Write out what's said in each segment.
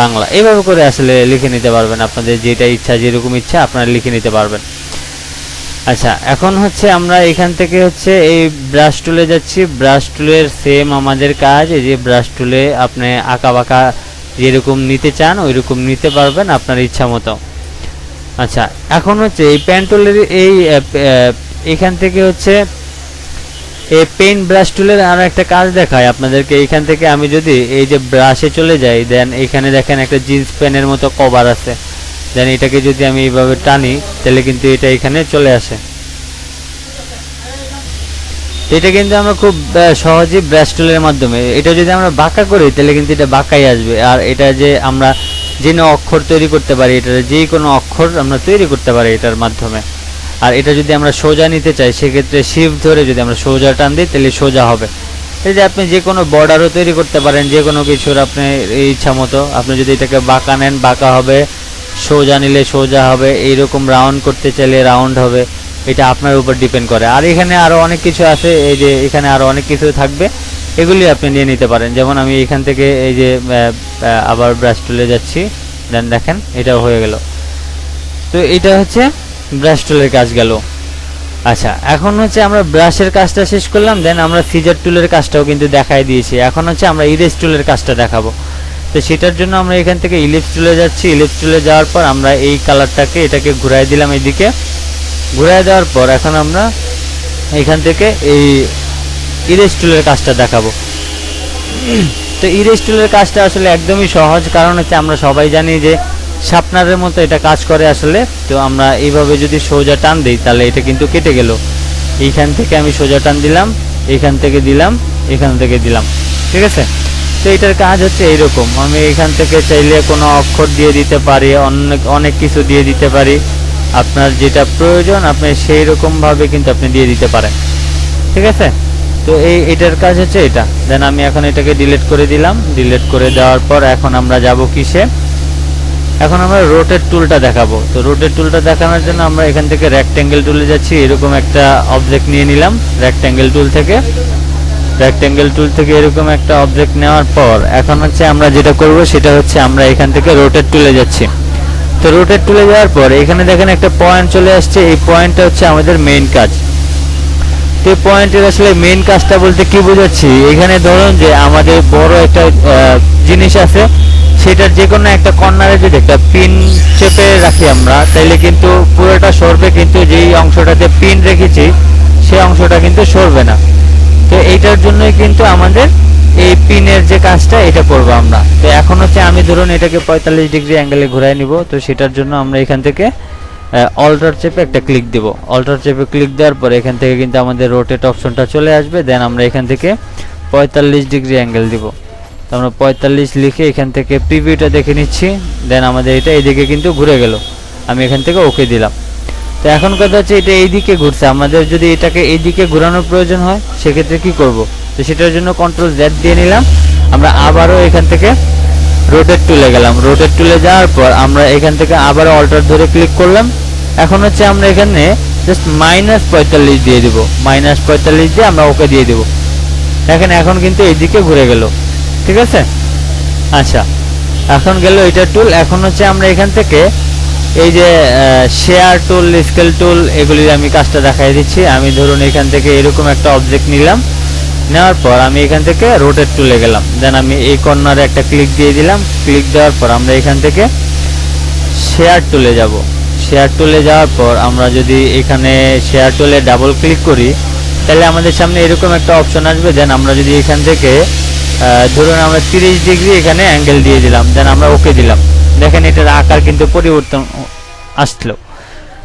বাংলা। এইভাবে করে আসলে লিখে নিতে পারবেন আপনাদের যেটা ইচ্ছা, যেরকম ইচ্ছা আপনারা লিখে নিতে পারবেন। আচ্ছা এখন হচ্ছে আমরা এখান থেকে হচ্ছে এই ব্রাশ টুলে যাচ্ছি। ব্রাশ টুলের সেম আমাদের কাজ, এই যে ব্রাশ টুলে আপনি আঁকা বাঁকা যেরকম নিতে চান ওই রকম নিতে পারবেন আপনার ইচ্ছা মতো। আচ্ছা এখন হচ্ছে এই পেন টুলের এই এখান থেকে হচ্ছে এই পেন ব্রাশ টুলের আরও একটা কাজ দেখায় আপনাদেরকে। এইখান থেকে আমি যদি এই যে ব্রাশে চলে যাই দেন এখানে দেখেন একটা জিন্স প্যান্টের মতো কভার আছে। দেন এটাকে যদি আমি এইভাবে টানি তাহলে কিন্তু এটা এখানে চলে আসে। এটা কিন্তু আমরা খুব আহ, সহজেই ব্রাশ টুলের মাধ্যমে এটা যদি আমরা বাঁকা করি তাহলে কিন্তু এটা বাঁকাই আসবে। আর এটা যে আমরা যে অক্ষর তৈরি করতে পারি এটা যে কোনো অক্ষর আমরা তৈরি করতে পারি এটার মাধ্যমে। আর এটা যদি আমরা সোজা নিতে চাই, সেক্ষেত্রে শিফট ধরে যদি আমরা সোজা টান দিই, তাহলে সোজা হবে। এই যে আপনি যে কোনো বর্ডারও তৈরি করতে পারেন যে কোনো কিছুর আপনি ইচ্ছা মতো। আপনি যদি এটাকে বাঁকা নেন, বাঁকা হবে, সোজা নিলে সোজা হবে, এইরকম রাউন্ড করতে চাইলে রাউন্ড হবে। এটা আপনার উপর ডিপেন্ড করে। আর এখানে আরও অনেক কিছু আছে এই যে এখানে আরও অনেক কিছু থাকবে, এগুলি আপনি নিয়ে নিতে পারেন। যেমন আমি এখান থেকে এই যে আবার ব্রাশ তুলে যাচ্ছি। দেন দেখেন, এটাও হয়ে গেল। তো এটা হচ্ছে ব্রাশ টুলের কাজ গেল। আচ্ছা এখন হচ্ছে আমরা ব্রাশের কাজটা শেষ করলাম দেন আমরা সিজার টুলের কাজটাও কিন্তু দেখাই দিয়েছি। এখন হচ্ছে আমরা ইরেজ টুলের কাজটা দেখাবো। তো সেটার জন্য আমরা এখান থেকে ইলিপস টুলে যাচ্ছি। ইলিপস টুলে যাওয়ার পর আমরা এই কালারটাকে এটাকে ঘুরাই দিলাম এইদিকে ঘুরাই দেওয়ার পর এখন আমরা এখান থেকে এই ইরেজ টুলের কাজটা দেখাবো। তো ইরেজ টুলের কাজটা আসলে একদমই সহজ, কারণ হচ্ছে আমরা সবাই জানি যে শার্পনারের মতো এটা কাজ করে আসলে। তো আমরা এইভাবে যদি সোজা টান দিই, তাহলে এটা কিন্তু কেটে গেল। এইখান থেকে আমি সোজা টান দিলাম, এখান থেকে দিলাম, এখান থেকে দিলাম। ঠিক আছে? তো এটার কাজ হচ্ছে এইরকম। আমি এখান থেকে চাইলে কোনো অক্ষর দিয়ে দিতে পারি অনেক অনেক কিছু দিয়ে দিতে পারি। আপনার যেটা প্রয়োজন, আপনি সেই রকমভাবে কিন্তু আপনি দিয়ে দিতে পারেন। ঠিক আছে? তো এই এটার কাজ হচ্ছে এটা। দেন আমি এখন এটাকে ডিলিট করে দিলাম। ডিলিট করে দেওয়ার পর এখন আমরা যাব কিসে? এখন আমরা রোটেট টুলটা দেখাবো। তো রোটেট টুলটা দেখানোর জন্য আমরা এখান থেকে রেক্ট্যাঙ্গেল টুলে যাচ্ছি। এরকম একটা অবজেক্ট নিয়ে নিলাম রেক্ট্যাঙ্গেল টুল থেকে। রেক্ট্যাঙ্গেল টুল থেকে এরকম একটা অবজেক্ট নেওয়ার পর এখন হচ্ছে আমরা যেটা করব সেটা হচ্ছে আমরা এখান থেকে রোটেট টুলে যাচ্ছি। তো রোটেট টুলে যাওয়ার পর এখানে দেখেন একটা পয়েন্ট চলে আসছে। এই পয়েন্টটা হচ্ছে আমাদের মেইন কাজ। তো পয়েন্টের আসলে মেইন কাজটা বলতে কি বোঝাচ্ছি? এখানে ধরুন যে আমাদের বড় একটা জিনিস আছে। সেটার যে কোনো একটা কর্নারে যদি একটা পিন চেপে রাখি আমরা, তাইলে কিন্তু পুরোটা সরবে, কিন্তু যেই অংশটাতে পিন রেখেছি সেই অংশটা কিন্তু সরবে না। তো এইটার জন্যই কিন্তু আমাদের এই পিনের যে কাজটা, এটা করব আমরা। তো এখন হচ্ছে আমি ধরুন এটাকে পঁয়তাল্লিশ ডিগ্রি অ্যাঙ্গেলে ঘুরাই নিব, তো সেটার জন্য আমরা এখান থেকে অল্টার চেপে একটা ক্লিক দেব। অল্টার চেপে ক্লিক দেওয়ার পরে এখান থেকে কিন্তু আমাদের রোটেট অপশনটা চলে আসবে দেন আমরা এখান থেকে পঁয়তাল্লিশ ডিগ্রি অ্যাঙ্গেল দিব। আমরা পঁয়তাল্লিশ লিখে এখান থেকে প্রিভিউটা দেখে নিচ্ছি। দেন আমাদের এটা এইদিকে কিন্তু ঘুরে গেল। আমি এখান থেকে ওকে দিলাম। তো এখন কথা হচ্ছে এটা এইদিকে ঘুরছে। আমাদের যদি এটাকে এইদিকে ঘোরানোর প্রয়োজন হয়, সেক্ষেত্রে কি করব? তো সেটার জন্য কন্ট্রোল জেড দিয়ে নিলাম। আমরা আবারও এখান থেকে রোটেট টুলে গেলাম। রোটেট টুলে যাওয়ার পর আমরা এখান থেকে আবার অল্টার ধরে ক্লিক করলাম। এখন হচ্ছে আমরা এখানে জাস্ট মাইনাস পঁয়তাল্লিশ দিয়ে দিব। মাইনাস পঁয়তাল্লিশ দিয়ে আমরা ওকে দিয়ে দিব। দেখেন, এখন কিন্তু এইদিকে ঘুরে গেল। ঠিক আছে? আচ্ছা এখন গেল এটা টুল এখন হচ্ছে আমরা এখান থেকে এই যে শেয়ার টুল স্কেল টুল এগুলির আমি কাজটা দেখাই দিচ্ছি। আমি ধরুন এখান থেকে এরকম একটা অবজেক্ট নিলাম। নেওয়ার পর আমি এখান থেকে রোটেট টুলে গেলাম। দেন আমি এই কর্নারে একটা ক্লিক দিয়ে দিলাম। ক্লিক দেওয়ার পর আমরা এখান থেকে শেয়ার টুলে যাব। শেয়ার টুলে যাওয়ার পর আমরা যদি এখানে শেয়ার টুলে ডাবল ক্লিক করি, তাহলে আমাদের সামনে এরকম একটা অপশন আসবে। দেন আমরা যদি এখান থেকে ধরুন আমরা তিরিশ ডিগ্রি এখানে অ্যাঙ্গেল দিয়ে দিলাম দেন আমরা ওকে দিলাম। দেখেন এটার আকার কিন্তু পরিবর্তন আসলো।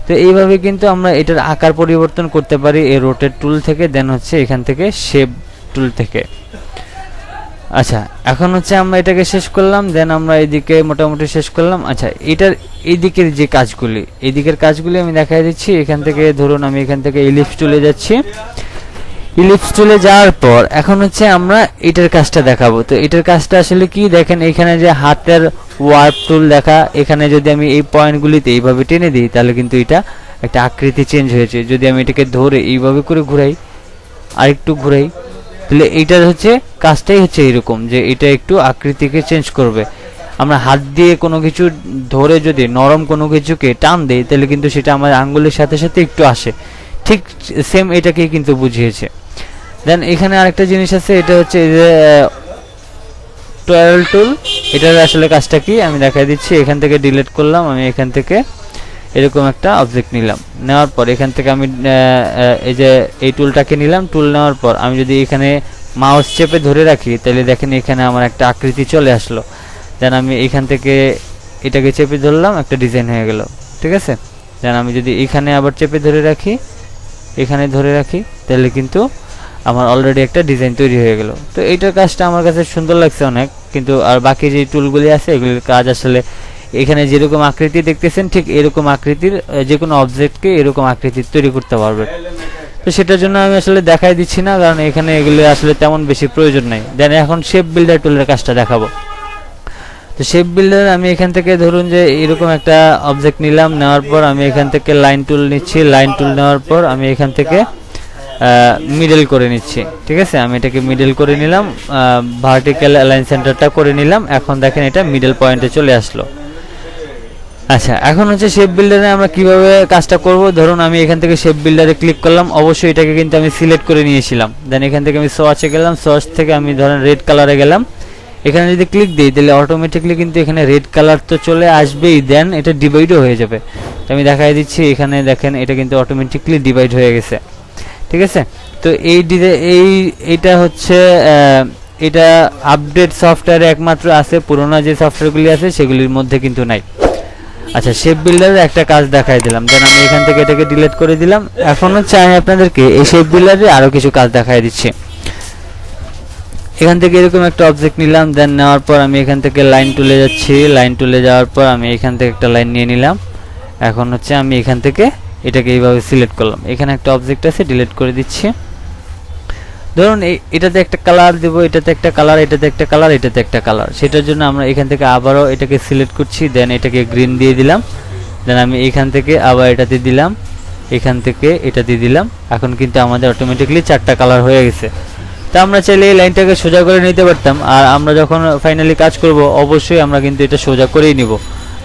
তো এইভাবে কিন্তু আমরা এটার আকার পরিবর্তন করতে পারি এই রোটেট টুল থেকে দেন হচ্ছে এখান থেকে শেপ টুল থেকে। আচ্ছা এখন হচ্ছে আমরা এটাকে শেষ করলাম দেন আমরা এদিকে মোটামুটি শেষ করলাম। আচ্ছা এটার এদিকের যে কাজগুলি, এদিকের কাজগুলি আমি দেখাই দিচ্ছি। এখান থেকে ধরুন আমি এখান থেকে ইলিপস টুলে যাচ্ছি। ইলিপস টুলে যাওয়ার পর, এখন হচ্ছে আমরা এটার কাজটা দেখাবো। তো এটার কাজটা আসলে কি? দেখেন এখানে যে হাতের ওয়ার্প টুল দেখা, এখানে যদি আমি এই পয়েন্টগুলিতে এইভাবে টেনে দিই, তাহলে কিন্তু এটা একটা আকৃতি চেঞ্জ হয়েছে। যদি আমি এটাকে ধরে এইভাবে করে ঘুরাই, আরেকটু ঘুরাই, তাহলে এইটার হচ্ছে কাজটাই হচ্ছে এরকম যে এটা একটু আকৃতিকে চেঞ্জ করবে। আমরা হাত দিয়ে কোনো কিছু ধরে যদি নরম কোনো কিছুকে টান দেই, তাহলে কিন্তু সেটা আমার আঙ্গুলের সাথে সাথে একটু আসে। ঠিক সেম এটাকেই কিন্তু বুঝিয়েছে। দেন এখানে আরেকটা জিনিস আছে, এটা হচ্ছে এই যে টয়েল টুল এটার আসলে কাজটা কি? আমি দেখাই দিচ্ছি, এখান থেকে ডিলিট করলাম, আমি এখান থেকে এরকম একটা অবজেক্ট নিলাম। নেওয়ার পর এখান থেকে আমি এই যে, এই টুলটাকে নিলাম টুল নেওয়ার পর আমি যদি এখানে মাউস চেপে ধরে রাখি, তাহলে দেখেন এখানে আমার একটা আকৃতি চলে আসলো। দেন আমি এখান থেকে এটাকে চেপে ধরলাম, একটা ডিজাইন হয়ে গেল। ঠিক আছে? দেন আমি যদি এখানে আবার চেপে ধরে রাখি, এখানে ধরে রাখি, তাহলে কিন্তু আমার অলরেডি একটা ডিজাইন তৈরি হয়ে গেল। তো এইটার কাজটা আমার কাছে সুন্দর লাগছে অনেক, কিন্তু আর বাকি যে টুলগুলি আছে, এগুলির কাজ আসলে এখানে যেরকম আকৃতি দেখতেছেন, ঠিক এরকম আকৃতির যে কোনো অবজেক্টকে এরকম আকৃতির তৈরি করতে পারবে। তো সেটার জন্য আমি আসলে দেখাই দিচ্ছি না, কারণ এখানে এগুলো আসলে তেমন বেশি প্রয়োজন নাই। দেন এখন শেপ বিল্ডার টুলের কাজটা দেখাবো। তো শেপ বিল্ডার আমি এখান থেকে ধরুন যে এরকম একটা অবজেক্ট নিলাম, নেওয়ার পর আমি এখান থেকে লাইন টুল নিচ্ছি। লাইন টুল নেওয়ার পর আমি এখান থেকে মিডল করে নিচ্ছি। ঠিক আছে? আমি এটাকে মিডল করে নিলাম। ভার্টিক্যাল লাইন সেন্টারটা করে নিলাম। এখন দেখেন এটা মিডল পয়েন্টে চলে আসলো। আচ্ছা এখন হচ্ছে শেপ বিল্ডারে আমরা কীভাবে কাজটা করব? ধরুন আমি এখান থেকে শেপ বিল্ডারে ক্লিক করলাম। অবশ্যই এটাকে কিন্তু আমি সিলেক্ট করে নিয়েছিলাম। দেন এখান থেকে আমি সোয়াচে গেলাম। সোয়াচ থেকে আমি ধরেন রেড কালারে গেলাম। এখানে যদি ক্লিক দিই, তাহলে অটোমেটিকলি কিন্তু এখানে রেড কালার তো চলে আসবেই। দেন এটা ডিভাইডও হয়ে যাবে। তো আমি দেখাই দিচ্ছি, এখানে দেখেন এটা কিন্তু অটোমেটিকলি ডিভাইড হয়ে গেছে। ঠিক আছে? তো এই এই, এটা হচ্ছে এটা আপডেট সফটওয়্যারে একমাত্র আছে, পুরোনো যে সফটওয়্যারগুলি আছে, সেগুলির মধ্যে কিন্তু নাই। আচ্ছা শেপ বিল্ডারের একটা কাজ দেখাই দিলাম। দেন আমি এখান থেকে এটাকে ডিলিট করে দিলাম। এখন হচ্ছে আমি আপনাদেরকে এই শেপ বিল্ডারে আরও কিছু কাজ দেখাই দিচ্ছি। এখান থেকে এরকম একটা অবজেক্ট নিলাম দেন নেওয়ার পর আমি এখান থেকে লাইন তুলে যাচ্ছি। লাইন তুলে যাওয়ার পর আমি এখান থেকে একটা লাইন নিয়ে নিলাম। এখন হচ্ছে আমি এখান থেকে এটাকে এইভাবে সিলেক্ট করলাম। এখানে একটা অবজেক্ট আছে ডিলিট করে দিচ্ছি। ধরুন এটাতে একটা কালার দেব, এটাতে একটা কালার এটাতে একটা কালার এটাতে একটা কালার সেটার জন্য আমরা এখান থেকে আবারও এটাকে সিলেক্ট করছি দেন এটাকে গ্রিন দিয়ে দিলাম। দেন আমি এখান থেকে আবার এটাতে দিলাম, এখান থেকে এটাতে দিলাম। এখন কিন্তু আমাদের অটোমেটিকলি চারটা কালার হয়ে গেছে। তা আমরা চাইলে এই লাইনটাকে সোজা করে নিতে পারতাম। আর আমরা যখন ফাইনালি কাজ করব, অবশ্যই আমরা কিন্তু এটা সোজা করেই নিব।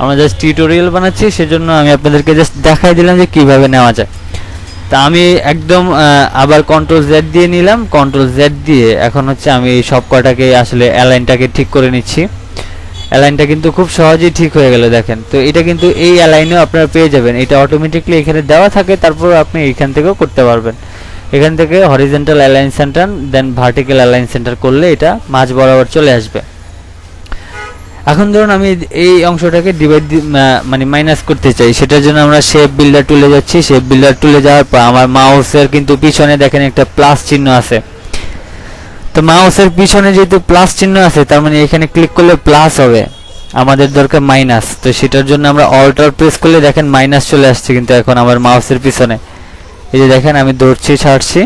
আমরা জাস্ট টিউটোরিয়াল বানাচ্ছি, সেজন্য আমি আপনাদেরকে জাস্ট দেখাই দিলাম যে কীভাবে নেওয়া যায়। তা আমি একদম আবার কন্ট্রোল জেড দিয়ে নিলাম। কন্ট্রোল জেড দিয়ে এখন হচ্ছে আমি সব কটাকে আসলে অ্যালাইনটাকে ঠিক করে নিচ্ছি। অ্যালাইনটা কিন্তু খুব সহজেই ঠিক হয়ে গেল, দেখেন। তো এটা কিন্তু এই অ্যালাইনেও আপনারা পেয়ে যাবেন। এটা অটোমেটিকলি এখানে দেওয়া থাকে, তারপর আপনি এখান থেকেও করতে পারবেন। এখান থেকে horizontal align centre then vertical align centre করলে এটা মাঝ বরাবর চলে আসবে। এখন ধরুন আমি এই অংশটাকে ডিভাইড মানে মাইনাস করতে চাই, সেটার জন্য আমরা শেপ বিল্ডার টুলে যাচ্ছি। শেপ বিল্ডার টুলে যাওয়ার পর আমার মাউসের কিন্তু পিছনে দেখেন একটা প্লাস চিহ্ন আছে। তো মাউসের পিছনে যেহেতু প্লাস চিহ্ন আছে, তার মানে এখানে ক্লিক করলে প্লাস হবে। আমাদের দরকার মাইনাস তো সেটার জন্য আমরা অল্টার প্রেস করলে দেখেন মাইনাস চলে আসছে কিন্তু এখন আমার মাউসের পিছনে। এই যে দেখেন আমি ধরছি, ছাড়ছি।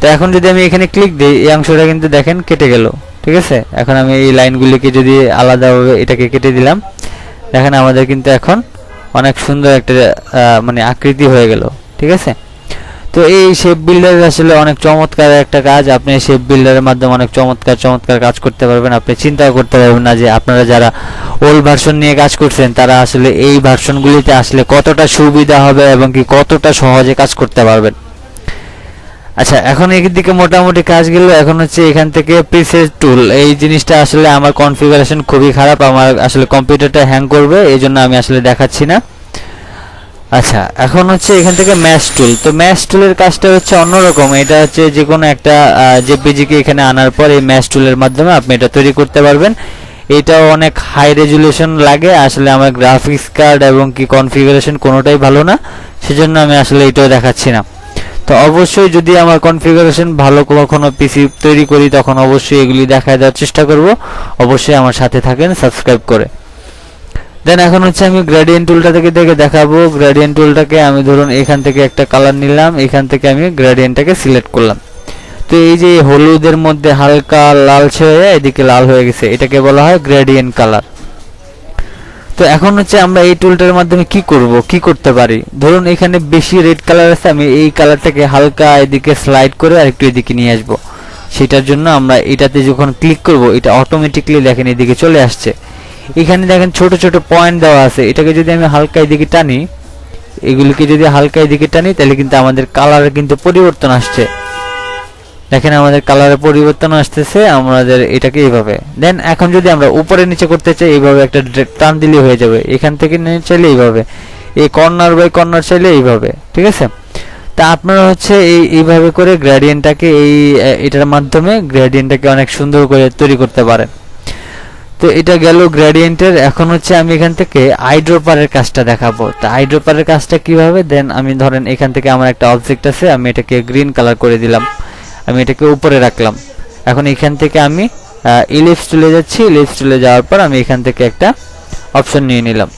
তো এখন যদি আমি এখানে ক্লিক দিই, এই অংশটা কিন্তু দেখেন কেটে গেল। ঠিক আছে? এখন আমি এই লাইনগুলিকে যদি আলাদাভাবে এটাকে কেটে দিলাম, দেখেন আমাদের কিন্তু এখন অনেক সুন্দর একটা মানে আকৃতি হয়ে গেল, ঠিক আছে? তো এই শেপ বিল্ডার আসলে অনেক চমৎকার একটা কাজ। আপনি শেপ বিল্ডারের মাধ্যমে অনেক চমৎকার চমৎকার কাজ করতে পারবেন। আপনি চিন্তাও করতে পারবেন না যে আপনারা যারা ওল্ড ভার্সন নিয়ে কাজ করছেন, তারা আসলে এই ভার্সনগুলিতে আসলে কতটা সুবিধা হবে এবং কি কতটা সহজে কাজ করতে পারবেন। আচ্ছা এখন দিকে মোটামুটি কাজ গেল এখন হচ্ছে এখান থেকে প্রিসেট টুল এই জিনিসটা আসলে আমার কনফিগারেশন খুবই খারাপ, আমার আসলে কম্পিউটারটা হ্যাং করবে, এই জন্য আমি আসলে দেখাচ্ছি না। আচ্ছা এখন হচ্ছে এখান থেকে ম্যাশ টুল তো ম্যাশ টুলের কাজটা হচ্ছে অন্যরকম, এটা হচ্ছে যে কোনো একটা জেপিজিকে এখানে আনার পর এই ম্যাশ টুলের মাধ্যমে আপনি এটা তৈরি করতে পারবেন। এটাও অনেক হাই রেজুলেশন লাগে, আসলে আমার গ্রাফিক্স কার্ড এবং কি কনফিগারেশন কোনোটাই ভালো না, সেজন্য আমি আসলে এটাও দেখাচ্ছি না। তো অবশ্যই যদি আমার কনফিগারেশন ভালো কখনো পিসি তৈরি করি, তখন অবশ্যই এগুলি দেখায় দেওয়ার চেষ্টা করব। অবশ্যই আমার সাথে থাকেন সাবস্ক্রাইব করে। দেন এখন হচ্ছে আমি গ্রেডিয়েন্ট টুলটা থেকে দেখে দেখাবো। গ্রেডিয়েন্ট টুলটাকে আমি ধরুন এখান থেকে একটা কালার নিলাম, এখান থেকে আমি গ্রেডিয়েন্টটাকে সিলেক্ট করলাম। তো এই যে হলুদের মধ্যে হালকা লালচে হয়ে এদিকে লাল হয়ে গেছে। এটাকে বলা হয় গ্রেডিয়েন্ট কালার তো এখন হচ্ছে আমরা এই টুলটার মাধ্যমে কি করব, কি করতে পারি? ধরুন এখানে বেশি রেড কালার আছে, আমি এই কালারটাকে হালকা এদিকে স্লাইড করে আর একটু এদিকে নিয়ে আসব। সেটার জন্য আমরা এটাতে যখন ক্লিক করব, এটা অটোমেটিকলি দেখেন এদিকে চলে আসছে। এখানে দেখেন ছোট ছোট পয়েন্ট দেওয়া আছে, এটাকে যদি আমি হালকা এদিকে টানি, এগুলিকে যদি হালকা এদিকে টানি, তাহলে কিন্তু আমাদের কালারে কিন্তু পরিবর্তন আসছে। দেখেন আমাদের কালারের পরিবর্তন আসতেছে, আমাদের এটাকে এইভাবে। দেন এখন যদি আমরা উপরে নিচে করতে চাই, এইভাবে একটা টান দিলে হয়ে যাবে। এখান থেকে নিয়ে চাইলে এইভাবে। এই কর্নার বাই কর্নার চাইলে এইভাবে, ঠিক আছে? তা আপনারা হচ্ছে এই, এইভাবে করে গ্রেডিয়েন্টটাকে এই এটার মাধ্যমে গ্রেডিয়েন্টটাকে অনেক সুন্দর করে তৈরি করতে পারেন। তো এটা গেল গ্রেডিয়েন্টের এখন হচ্ছে আমি এখান থেকে আইড্রোপারের কাজটা দেখাবো। তা আইড্রোপারের কাজটা কীভাবে? দেন আমি ধরেন এখান থেকে আমার একটা অবজেক্ট আছে, আমি এটাকে গ্রিন কালার করে দিলাম। আমি এটাকে উপরে রাখলাম। এখন এখান থেকে আমি ইলিপস চলে যাচ্ছি। ইলিপস চলে যাওয়ার পর আমি এখান থেকে একটা অপশন নিয়ে নিলাম।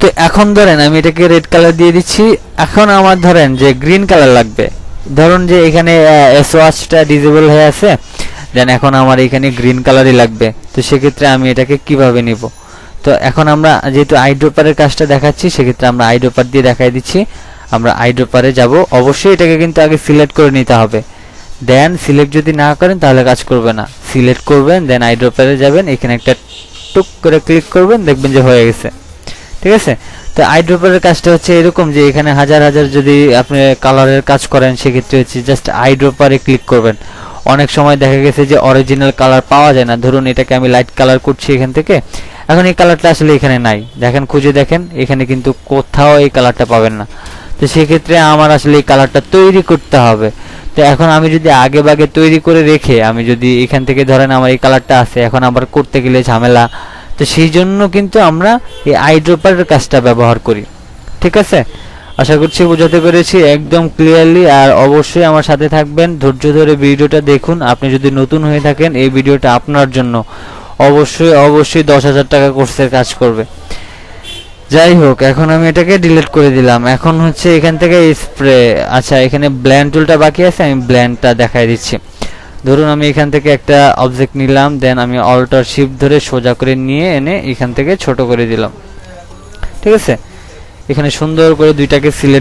তো এখন ধরেন আমি এটাকে রেড কালার দিয়ে দিচ্ছি। এখন আমার ধরেন যে গ্রিন কালার লাগবে। ধরুন যে এখানে এস ওয়াচটা ডিজেবল হয়ে আছে। দেন এখন আমার এখানে গ্রিন কালারই লাগবে। তো সেক্ষেত্রে আমি এটাকে কীভাবে নিব? তো এখন আমরা যেহেতু আইড্রোপারের কাজটা দেখাচ্ছি, সেক্ষেত্রে আমরা আইড্রোপার দিয়ে দেখাই দিচ্ছি। আমরা আইড্রোপারে যাব। অবশ্যই এটাকে কিন্তু আগে সিলেক্ট করে নিতে হবে। দেন সিলেক্ট যদি না করেন তাহলে কাজ করবে না। সিলেক্ট করবেন দেন আইড্রোপারে যাবেন, এখানে একটা টুক করে ক্লিক করবেন, দেখবেন যে হয়ে গেছে। ঠিক আছে? তো আইড্রপারের কাজটা হচ্ছে এরকম যে এখানে হাজার হাজার যদি আপনি কালারের কাজ করেন, সেক্ষেত্রে হচ্ছে জাস্ট আইড্রপারে ক্লিক করবেন। অনেক সময় দেখা গেছে যে অরিজিনাল কালার পাওয়া যায় না। ধরুন এটাকে আমি লাইট কালার করছি এখান থেকে। এখন এই কালারটা আসলে এখানে নাই। দেখেন, খুঁজে দেখেন, এখানে কিন্তু কোথাও এই কালারটা পাবেন না। তো সেক্ষেত্রে আমার আসলে এই কালারটা তৈরি করতে হবে। তো এখন আমি যদি আগে বাগে তৈরি করে রেখে, আমি যদি এখান থেকে ধরেন আমার এই কালারটা আছে, এখন আবার করতে গেলে ঝামেলা, তো সেই জন্য কিন্তু আমরা এই আইড্রোপারের কাজটা ব্যবহার করি। ঠিক আছে? আশা করছি বোঝাতে পেরেছি একদম ক্লিয়ারলি আর অবশ্যই আমার সাথে থাকবেন। ধৈর্য ধরে ভিডিওটা দেখুন। আপনি যদি নতুন হয়ে থাকেন, এই ভিডিওটা আপনার জন্য। অবশ্যই অবশ্যই দশ হাজার টাকা কোর্সের কাজ করবে। যাই হোক এখন আমি এটাকে ডিলিট করে দিলাম। এখন হচ্ছে এখান থেকে স্প্রে আচ্ছা এখানে ব্ল্যান্ড টুলটা বাকি আছে, আমি ব্ল্যান্ডটা দেখাই দিচ্ছি। ধরুন, আমি এখান থেকে একটা অবজেক্ট নিলাম দেন আমি অল্টার শিফট ধরে সোজা করে নিয়ে এনে এখান থেকে ছোট করে দিলাম। ঠিক আছে? এখানে সুন্দর করে দুইটাকে সিলেক্ট